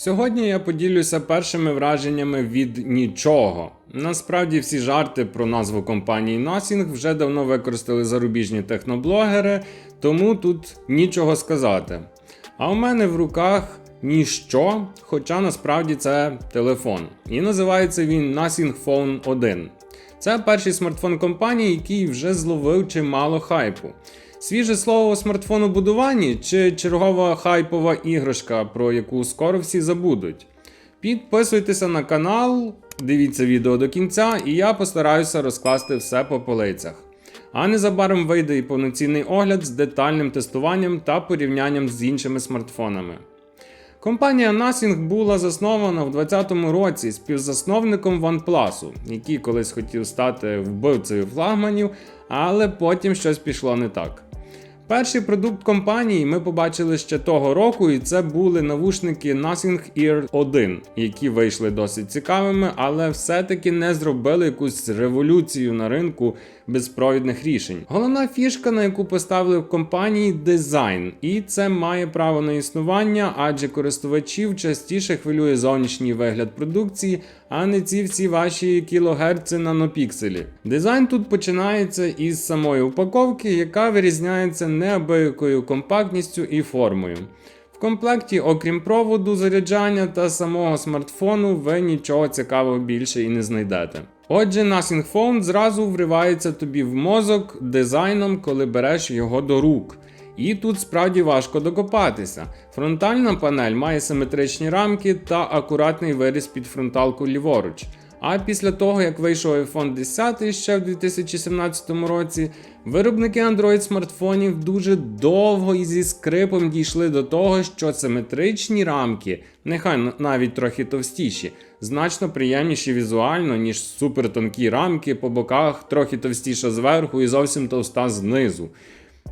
Сьогодні я поділюся першими враженнями від нічого. Насправді всі жарти про назву компанії Nothing вже давно використали зарубіжні техноблогери, тому тут нічого сказати. А у мене в руках ніщо, хоча насправді це телефон. І називається він Nothing Phone 1. Це перший смартфон компанії, який вже зловив чимало хайпу. Свіже слово у смартфонобудуванні чи чергова хайпова іграшка, про яку скоро всі забудуть. Підписуйтеся на канал, дивіться відео до кінця, і я постараюся розкласти все по полицях. А незабаром вийде і повноцінний огляд з детальним тестуванням та порівнянням з іншими смартфонами. Компанія Nothing була заснована в 2020 році співзасновником OnePlus, який колись хотів стати вбивцею флагманів, але потім щось пішло не так. Перший продукт компанії ми побачили ще того року, і це були навушники Nothing Ear 1, які вийшли досить цікавими, але все-таки не зробили якусь революцію на ринку безпровідних рішень. Головна фішка, на яку поставили в компанії, дизайн, і це має право на існування, адже користувачів частіше хвилює зовнішній вигляд продукції, а не ці всі ваші кілогерци нанопікселі. Дизайн тут починається із самої упаковки, яка вирізняється неабиякою компактністю і формою. В комплекті, окрім проводу, заряджання та самого смартфону, ви нічого цікавого більше і не знайдете. Отже, Nothing Phone зразу вривається тобі в мозок дизайном, коли береш його до рук. І тут справді важко докопатися. Фронтальна панель має симетричні рамки та акуратний виріз під фронталку ліворуч. А після того, як вийшов iPhone 10 ще в 2017 році, виробники Android смартфонів дуже довго і зі скрипом дійшли до того, що симетричні рамки, нехай навіть трохи товстіші, значно приємніші візуально, ніж супертонкі рамки по боках, трохи товстіша зверху і зовсім товста знизу.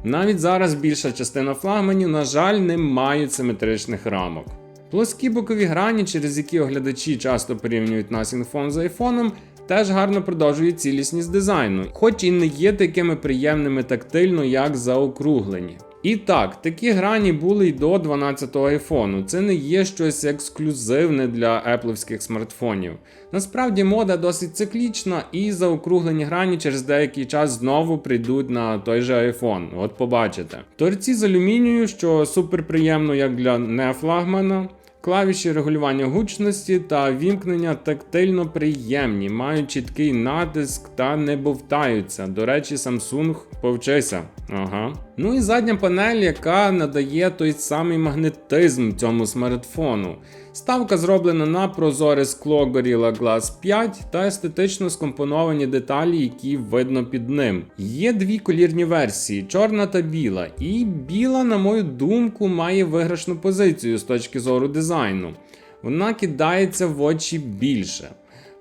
Навіть зараз більша частина флагманів, на жаль, не мають симетричних рамок. Плоскі бокові грані, через які оглядачі часто порівнюють Nothing Phone з айфоном, теж гарно продовжують цілісність дизайну, хоч і не є такими приємними тактильно, як заокруглені. І так, такі грані були й до 12-го айфону. Це не є щось ексклюзивне для епловських смартфонів. Насправді мода досить циклічна, і заокруглені грані через деякий час знову прийдуть на той же iPhone. От побачите. Торці з алюмінію, що супер приємно як для нефлагмана. Клавіші регулювання гучності та вімкнення тактильно приємні, мають чіткий натиск та не бовтаються. До речі, Samsung повчися. Ага. Ну і задня панель, яка надає той самий магнетизм цьому смартфону. Ставка зроблена на прозоре скло Gorilla Glass 5 та естетично скомпоновані деталі, які видно під ним. Є дві колірні версії чорна та біла. І біла, на мою думку, має виграшну позицію з точки зору дизайну. Вона кидається в очі більше.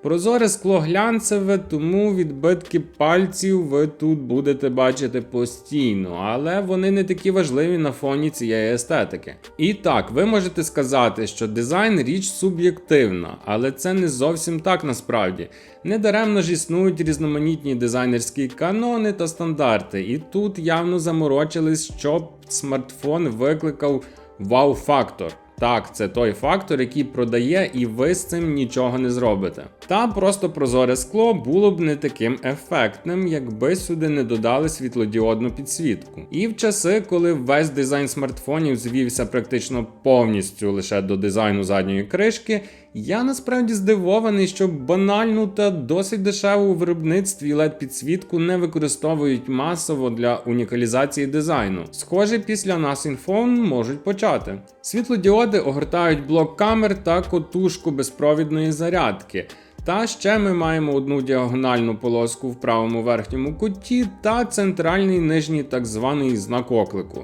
Прозоре скло глянцеве, тому відбитки пальців ви тут будете бачити постійно, але вони не такі важливі на фоні цієї естетики. І так, ви можете сказати, що дизайн річ суб'єктивна, але це не зовсім так насправді. Недаремно ж існують різноманітні дизайнерські канони та стандарти, і тут явно заморочились, щоб смартфон викликав вау-фактор. Так, це той фактор, який продає, і ви з цим нічого не зробите. Та просто прозоре скло було б не таким ефектним, якби сюди не додали світлодіодну підсвітку. І в часи, коли весь дизайн смартфонів звівся практично повністю лише до дизайну задньої кришки, я насправді здивований, що банальну та досить дешеву у виробництві led підсвітку не використовують масово для унікалізації дизайну. Схоже, після Nothing Phone можуть почати. Світлодіоди огортають блок камер та котушку безпровідної зарядки. Та ще ми маємо одну діагональну полоску в правому верхньому куті та центральний нижній так званий знак оклику.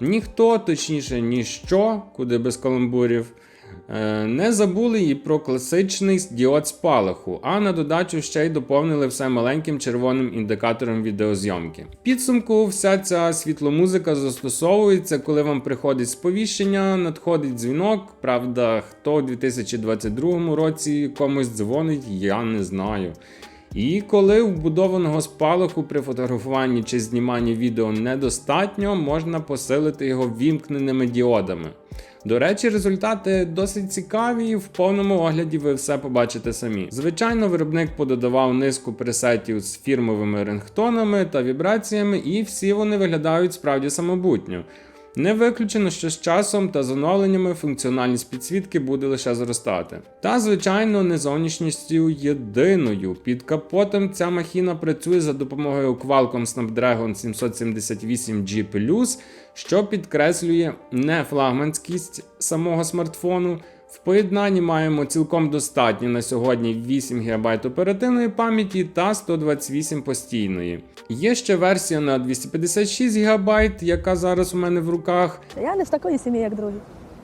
Ніхто, точніше, ніщо, куди без каламбурів, не забули і про класичний діод спалаху, а на додачу ще й доповнили все маленьким червоним індикатором відеозйомки. Підсумку, вся ця світломузика застосовується, коли вам приходить сповіщення, надходить дзвінок. Правда, хто у 2022 році комусь дзвонить, я не знаю. І коли вбудованого спалаху при фотографуванні чи зніманні відео недостатньо, можна посилити його вімкненими діодами. До речі, результати досить цікаві, і в повному огляді ви все побачите самі. Звичайно, виробник пододавав низку пресетів з фірмовими рингтонами та вібраціями, і всі вони виглядають справді самобутньо. Не виключено, що з часом та з оновленнями функціональність підсвітки буде лише зростати. Та, звичайно, не зовнішністю єдиною. Під капотом ця махіна працює за допомогою Qualcomm Snapdragon 778G+, що підкреслює не флагманськість самого смартфону. В поєднанні маємо цілком достатні на сьогодні 8 ГБ оперативної пам'яті та 128 постійної. Є ще версія на 256 ГБ, яка зараз у мене в руках. Я не з такої сім'ї, як другі.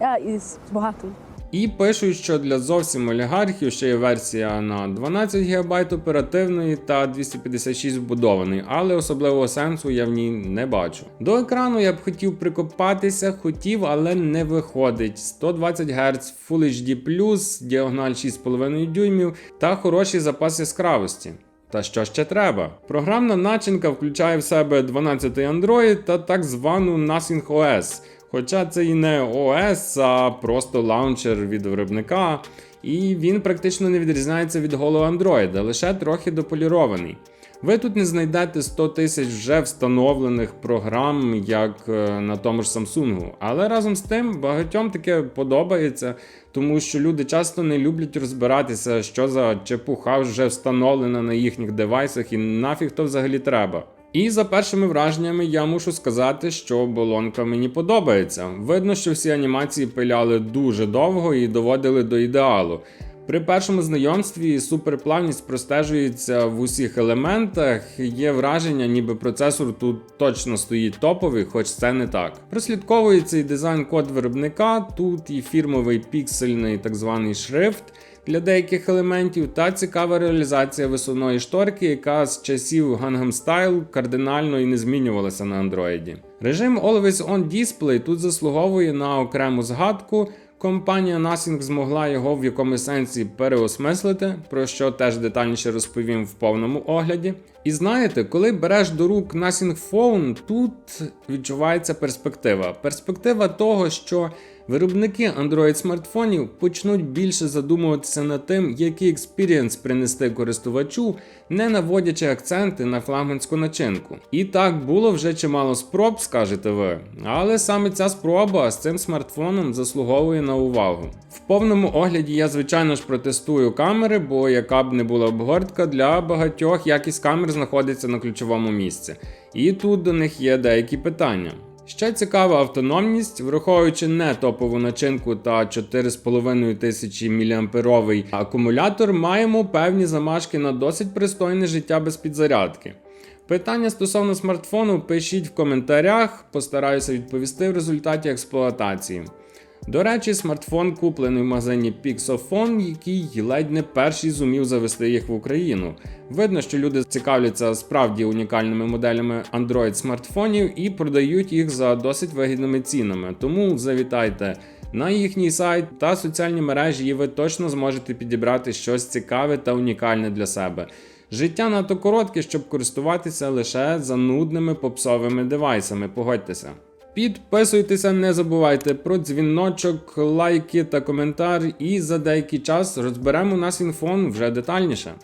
Я із багатої. І пишуть, що для зовсім олігархів ще є версія на 12 ГБ оперативної та 256 вбудованої, але особливого сенсу я в ній не бачу. До екрану я б хотів прикопатися, хотів, але не виходить. 120 Гц, Full HD+, діагональ 6,5 дюймів та хороший запас яскравості. Та що ще треба? Програмна начинка включає в себе 12-й Android та так звану Nothing OS. Хоча це і не OS, а просто лаунчер від виробника, і він практично не відрізняється від голого Android, лише трохи дополірований. Ви тут не знайдете 100 тисяч вже встановлених програм, як е, на тому ж Samsung. Але разом з тим багатьом таке подобається, тому що люди часто не люблять розбиратися, що за чепуха вже встановлена на їхніх девайсах і нафіг то взагалі треба. І за першими враженнями я мушу сказати, що оболонка мені подобається. Видно, що всі анімації пиляли дуже довго і доводили до ідеалу. При першому знайомстві суперплавність простежується в усіх елементах. Є враження, ніби процесор тут точно стоїть топовий, хоч це не так. Прослідковується і дизайн-код виробника, тут і фірмовий піксельний так званий шрифт для деяких елементів, та цікава реалізація висувної шторки, яка з часів Gangnam Style кардинально і не змінювалася на андроїді. Режим Always On Display тут заслуговує на окрему згадку. Компанія Nothing змогла його в якомусь сенсі переосмислити, про що теж детальніше розповім в повному огляді. І знаєте, коли береш до рук Nothing Phone, тут відчувається перспектива. Перспектива того, що виробники Android смартфонів почнуть більше задумуватися над тим, який експірієнс принести користувачу, не наводячи акценти на флагманську начинку. І так було вже чимало спроб, скажете ви. Але саме ця спроба з цим смартфоном заслуговує на увагу. В повному огляді я, звичайно ж, протестую камери, бо яка б не була обгортка, для багатьох якість камер знаходиться на ключовому місці. І тут до них є деякі питання. Ще цікава автономність, враховуючи не топову начинку та 4,5 тисячі мАh акумулятор, маємо певні замашки на досить пристойне життя без підзарядки. Питання стосовно смартфону пишіть в коментарях, постараюся відповісти в результаті експлуатації. До речі, смартфон куплений в магазині Pixofon, який ледь не перший зумів завести їх в Україну. Видно, що люди цікавляться справді унікальними моделями Android смартфонів і продають їх за досить вигідними цінами. Тому завітайте на їхній сайт та соціальні мережі, і ви точно зможете підібрати щось цікаве та унікальне для себе. Життя надто коротке, щоб користуватися лише занудними попсовими девайсами. Погодьтеся. Підписуйтеся, не забувайте про дзвіночок, лайки та коментар, і за деякий час розберемо нас інфон вже детальніше.